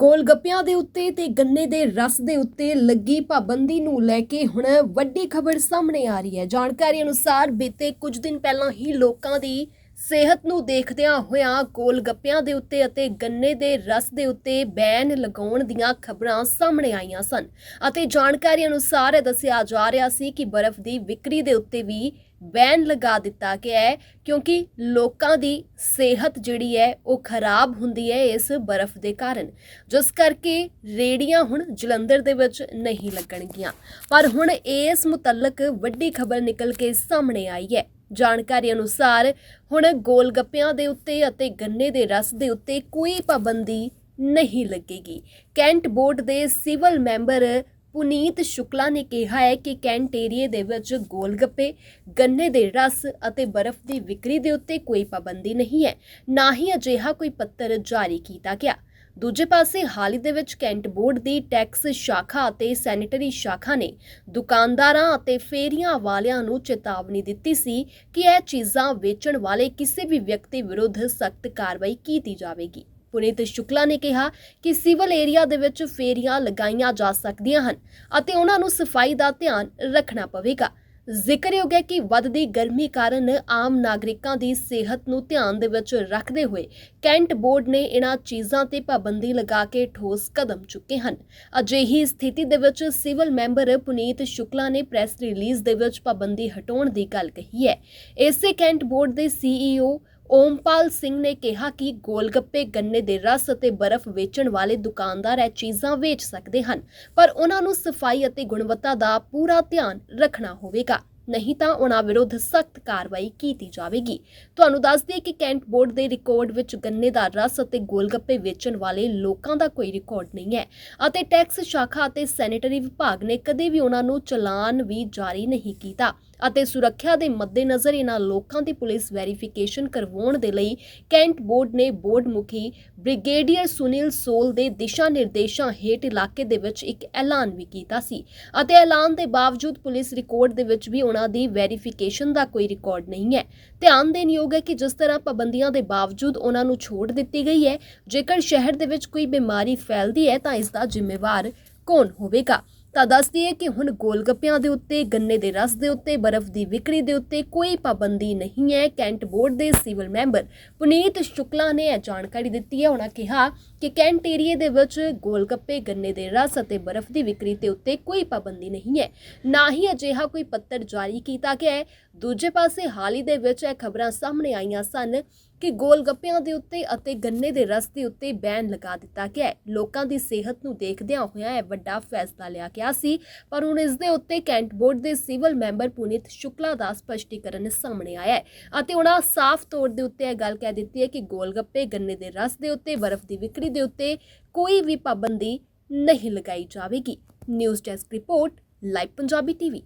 ਗੋਲ ਗੱਪਿਆਂ ਦੇ ਉੱਤੇ ਤੇ ਗੰਨੇ ਦੇ ਰਸ ਦੇ ਉੱਤੇ ਲੱਗੀ ਪਾਬੰਦੀ ਨੂੰ ਲੈ ਕੇ ਹੁਣ ਵੱਡੀ ਖਬਰ ਸਾਹਮਣੇ ਆ ਰਹੀ ਹੈ। ਜਾਣਕਾਰੀ ਅਨੁਸਾਰ ਬੀਤੇ ਕੁਝ ਦਿਨ ਪਹਿਲਾਂ ਹੀ ਲੋਕਾਂ ਦੀ ਸਿਹਤ ਨੂੰ ਦੇਖਦਿਆਂ ਹੋਇਆਂ ਗੋਲ ਗੱਪਿਆਂ ਦੇ ਉੱਤੇ ਅਤੇ ਗੰਨੇ ਦੇ ਰਸ ਦੇ ਉੱਤੇ ਬੈਨ ਲਗਾਉਣ ਦੀਆਂ ਖਬਰਾਂ ਸਾਹਮਣੇ ਆਈਆਂ ਸਨ ਅਤੇ ਜਾਣਕਾਰੀ ਅਨੁਸਾਰ ਇਹ ਦੱਸਿਆ ਜਾ ਰਿਹਾ ਸੀ ਕਿ ਬਰਫ਼ ਦੀ ਵਿਕਰੀ ਦੇ ਉੱਤੇ ਵੀ ਬੈਨ ਲਗਾ ਦਿੱਤਾ ਗਿਆ ਹੈ, ਕਿਉਂਕਿ ਲੋਕਾਂ ਦੀ ਸਿਹਤ ਜਿਹੜੀ ਹੈ, ਉਹ ਖਰਾਬ ਹੁੰਦੀ ਹੈ ਇਸ ਬਰਫ਼ ਦੇ ਕਾਰਨ। ਜਿਸ ਕਰਕੇ ਰੇੜੀਆਂ ਹੁਣ ਜਲੰਧਰ ਦੇ ਵਿੱਚ ਨਹੀਂ ਲੱਗਣਗੀਆਂ। ਪਰ ਹੁਣ ਇਸ ਮੁਤਲਕ ਵੱਡੀ ਖਬਰ ਨਿਕਲ ਕੇ ਸਾਹਮਣੇ ਆਈ ਹੈ। ਜਾਣਕਾਰੀ ਅਨੁਸਾਰ ਹੁਣ ਗੋਲ ਗੱਪਿਆਂ ਦੇ ਉੱਤੇ ਅਤੇ ਗੰਨੇ ਦੇ ਰਸ ਦੇ ਉੱਤੇ ਕੋਈ ਪਾਬੰਦੀ ਨਹੀਂ ਲੱਗੇਗੀ। ਕੈਂਟ ਬੋਰਡ ਦੇ ਸਿਵਲ ਮੈਂਬਰ ਪੁਨੀਤ ਸ਼ੁਕਲਾ ਨੇ ਕਿਹਾ ਹੈ ਕਿ ਕੈਂਟ ਏਰੀਏ ਦੇ ਵਿੱਚ ਗੋਲਗੱਪੇ ਗੰਨੇ ਦੇ ਰਸ ਅਤੇ ਬਰਫ਼ ਦੀ ਵਿਕਰੀ ਦੇ ਉੱਤੇ ਕੋਈ ਪਾਬੰਦੀ ਨਹੀਂ ਹੈ, ਨਾ ਹੀ ਅਜਿਹਾ ਕੋਈ ਪੱਤਰ ਜਾਰੀ ਕੀਤਾ ਗਿਆ। ਦੂਜੇ ਪਾਸੇ ਹਾਲ ਹੀ ਦੇ ਵਿੱਚ ਕੈਂਟ ਬੋਰਡ ਦੀ ਟੈਕਸ ਸ਼ਾਖਾ ਅਤੇ ਸੈਨੇਟਰੀ ਸ਼ਾਖਾ ਨੇ ਦੁਕਾਨਦਾਰਾਂ ਅਤੇ ਫੇਰੀਆਂ ਵਾਲਿਆਂ ਨੂੰ ਚੇਤਾਵਨੀ ਦਿੱਤੀ ਸੀ ਕਿ ਇਹ ਚੀਜ਼ਾਂ ਵੇਚਣ ਵਾਲੇ ਕਿਸੇ ਵੀ ਵਿਅਕਤੀ ਵਿਰੁੱਧ ਸਖਤ ਕਾਰਵਾਈ ਕੀਤੀ ਜਾਵੇਗੀ। ਪੁਨੀਤ ਸ਼ੁਕਲਾ ਨੇ ਕਿਹਾ ਕਿ ਸਿਵਲ ਏਰੀਆ ਦੇ ਵਿੱਚ ਫੇਰੀਆਂ ਲਗਾਈਆਂ ਜਾ ਸਕਦੀਆਂ ਹਨ ਅਤੇ ਉਹਨਾਂ ਨੂੰ ਸਫ਼ਾਈ ਦਾ ਧਿਆਨ ਰੱਖਣਾ ਪਵੇਗਾ। ਜ਼ਿਕਰਯੋਗ ਹੈ ਕਿ ਵੱਧਦੀ ਗਰਮੀ ਕਾਰਨ ਆਮ ਨਾਗਰਿਕਾਂ ਦੀ ਸਿਹਤ ਨੂੰ ਧਿਆਨ ਦੇ ਵਿੱਚ ਰੱਖਦੇ ਹੋਏ ਕੈਂਟ ਬੋਰਡ ਨੇ ਇਹਨਾਂ ਚੀਜ਼ਾਂ ਤੇ ਪਾਬੰਦੀ ਲਗਾ ਕੇ ਠੋਸ ਕਦਮ ਚੁੱਕੇ ਹਨ। ਅਜਿਹੀ ਸਥਿਤੀ ਦੇ ਵਿੱਚ ਸਿਵਲ ਮੈਂਬਰ ਪੁਨੀਤ ਸ਼ੁਕਲਾ ਨੇ ਪ੍ਰੈਸ ਰਿਲੀਜ਼ ਦੇ ਵਿੱਚ ਪਾਬੰਦੀ ਹਟਾਉਣ ਦੀ ਗੱਲ ਕਹੀ ਹੈ। ਇਸੇ ਕੈਂਟ ਬੋਰਡ ਦੇ ਸੀਈਓ ਓਮਪਾਲ ਸਿੰਘ ਨੇ ਕਿਹਾ ਕਿ ਗੋਲਗੱਪੇ, ਗੰਨੇ ਦੇ ਰਸ ਅਤੇ ਬਰਫ਼ ਵੇਚਣ ਵਾਲੇ ਦੁਕਾਨਦਾਰ ਇਹ ਚੀਜ਼ਾਂ ਵੇਚ ਸਕਦੇ ਹਨ, ਪਰ ਉਹਨਾਂ ਨੂੰ ਸਫ਼ਾਈ ਅਤੇ ਗੁਣਵੱਤਾ ਦਾ ਪੂਰਾ ਧਿਆਨ ਰੱਖਣਾ ਹੋਵੇਗਾ। ਨਹੀਂ ਤਾਂ ਉਹਨਾਂ ਵਿਰੁੱਧ ਸਖਤ ਕਾਰਵਾਈ ਕੀਤੀ ਜਾਵੇਗੀ। ਤੁਹਾਨੂੰ ਦੱਸ ਦਈਏ ਕਿ ਕੈਂਟ ਬੋਰਡ ਦੇ ਰਿਕਾਰਡ ਵਿੱਚ ਗੰਨੇ ਦਾ ਰਸ ਅਤੇ ਗੋਲਗੱਪੇ ਵੇਚਣ ਵਾਲੇ ਲੋਕਾਂ ਦਾ ਕੋਈ ਰਿਕਾਰਡ ਨਹੀਂ ਹੈ ਅਤੇ ਟੈਕਸ ਸ਼ਾਖਾ ਅਤੇ ਸੈਨੇਟਰੀ ਵਿਭਾਗ ਨੇ ਕਦੇ ਵੀ ਉਹਨਾਂ ਨੂੰ ਚਲਾਨ ਵੀ ਜਾਰੀ ਨਹੀਂ ਕੀਤਾ। ਅਤੇ ਸੁਰੱਖਿਆ ਦੇ ਮੱਦੇਨਜ਼ਰ ਇਹਨਾਂ ਲੋਕਾਂ ਦੀ ਪੁਲਿਸ ਵੈਰੀਫਿਕੇਸ਼ਨ ਕਰਵਾਉਣ ਦੇ ਲਈ ਕੈਂਟ ਬੋਰਡ ਨੇ ਬੋਰਡ ਮੁਖੀ ਬ੍ਰਿਗੇਡੀਅਰ ਸੁਨੀਲ ਸੋਲ ਦੇ ਦਿਸ਼ਾ ਨਿਰਦੇਸ਼ਾਂ ਹੇਠ ਇਲਾਕੇ ਦੇ ਵਿੱਚ ਇੱਕ ਐਲਾਨ ਵੀ ਕੀਤਾ ਸੀ ਅਤੇ ਐਲਾਨ ਦੇ ਬਾਵਜੂਦ ਪੁਲਿਸ ਰਿਕਾਰਡ ਦੇ ਵਿੱਚ ਵੀ ਉਹਨਾਂ ਦੀ ਵੈਰੀਫਿਕੇਸ਼ਨ ਦਾ ਕੋਈ ਰਿਕਾਰਡ ਨਹੀਂ ਹੈ। ਧਿਆਨ ਦੇਣ ਯੋਗ ਹੈ ਕਿ ਜਿਸ ਤਰ੍ਹਾਂ ਪਾਬੰਦੀਆਂ ਦੇ ਬਾਵਜੂਦ ਉਹਨਾਂ ਨੂੰ ਛੋਟ ਦਿੱਤੀ ਗਈ ਹੈ, ਜੇਕਰ ਸ਼ਹਿਰ ਦੇ ਵਿੱਚ ਕੋਈ ਬਿਮਾਰੀ ਫੈਲਦੀ ਹੈ ਤਾਂ ਇਸ ਦਾ ਜ਼ਿੰਮੇਵਾਰ ਕੌਣ ਹੋਵੇਗਾ? ਤਾਂ ਦੱਸ ਦਈਏ ਕਿ ਹੁਣ ਗੋਲਗੱਪਿਆਂ ਦੇ ਉੱਤੇ, ਗੰਨੇ ਦੇ ਰਸ ਦੇ ਉੱਤੇ, ਬਰਫ਼ ਦੀ ਵਿਕਰੀ ਦੇ ਉੱਤੇ ਕੋਈ ਪਾਬੰਦੀ ਨਹੀਂ ਹੈ। ਕੈਂਟ ਬੋਰਡ ਦੇ ਸਿਵਲ ਮੈਂਬਰ ਪੁਨੀਤ ਸ਼ੁਕਲਾ ਨੇ ਇਹ ਜਾਣਕਾਰੀ ਦਿੱਤੀ ਹੈ। ਉਹਨਾਂ ਕਿਹਾ ਕਿ ਕੈਂਟ ਏਰੀਏ ਦੇ ਵਿੱਚ ਗੋਲਗੱਪੇ, ਗੰਨੇ ਦੇ ਰਸ ਅਤੇ ਬਰਫ਼ ਦੀ ਵਿਕਰੀ ਤੇ ਉੱਤੇ ਕੋਈ ਪਾਬੰਦੀ ਨਹੀਂ ਹੈ। ਨਾ ਹੀ ਅਜਿਹਾ ਕੋਈ ਪੱਤਰ ਜਾਰੀ ਕੀਤਾ ਗਿਆ ਹੈ। ਦੂਜੇ ਪਾਸੇ, ਹਾਲ ਹੀ ਦੇ ਵਿੱਚ ਇਹ ਖਬਰਾਂ ਸਾਹਮਣੇ ਆਈਆਂ ਸਨ ਕਿ ਗੋਲ ਗੱਪਿਆਂ ਦੇ ਉੱਤੇ ਅਤੇ ਗੰਨੇ ਦੇ ਰਸ ਦੇ ਉੱਤੇ ਬੈਨ ਲਗਾ ਦਿੱਤਾ ਗਿਆ ਹੈ। ਲੋਕਾਂ ਦੀ ਸਿਹਤ ਨੂੰ ਦੇਖਦਿਆਂ ਹੋਇਆ ਇਹ ਵੱਡਾ ਫੈਸਲਾ ਲਿਆ ਗਿਆ ਸੀ। ਪਰ ਹੁਣ ਇਸ ਦੇ ਉੱਤੇ ਕੈਂਟ ਬੋਰਡ ਦੇ ਸਿਵਲ ਮੈਂਬਰ ਪੁਨੀਤ ਸ਼ੁਕਲਾ ਦਾ ਸਪਸ਼ਟੀਕਰਨ ਸਾਹਮਣੇ ਆਇਆ ਹੈ ਅਤੇ ਉਹਨਾਂ ਸਾਫ਼ ਤੌਰ ਦੇ ਉੱਤੇ ਇਹ ਗੱਲ ਕਹਿ ਦਿੱਤੀ ਹੈ ਕਿ ਗੋਲ ਗੱਪੇ ਗੰਨੇ ਦੇ ਰਸ ਦੇ ਉੱਤੇ, ਬਰਫ਼ ਦੀ ਵਿਕਰੀ ਦੇ ਉੱਤੇ ਕੋਈ ਵੀ ਪਾਬੰਦੀ ਨਹੀਂ ਲਗਾਈ ਜਾਵੇਗੀ। News desk report, live Punjabi TV.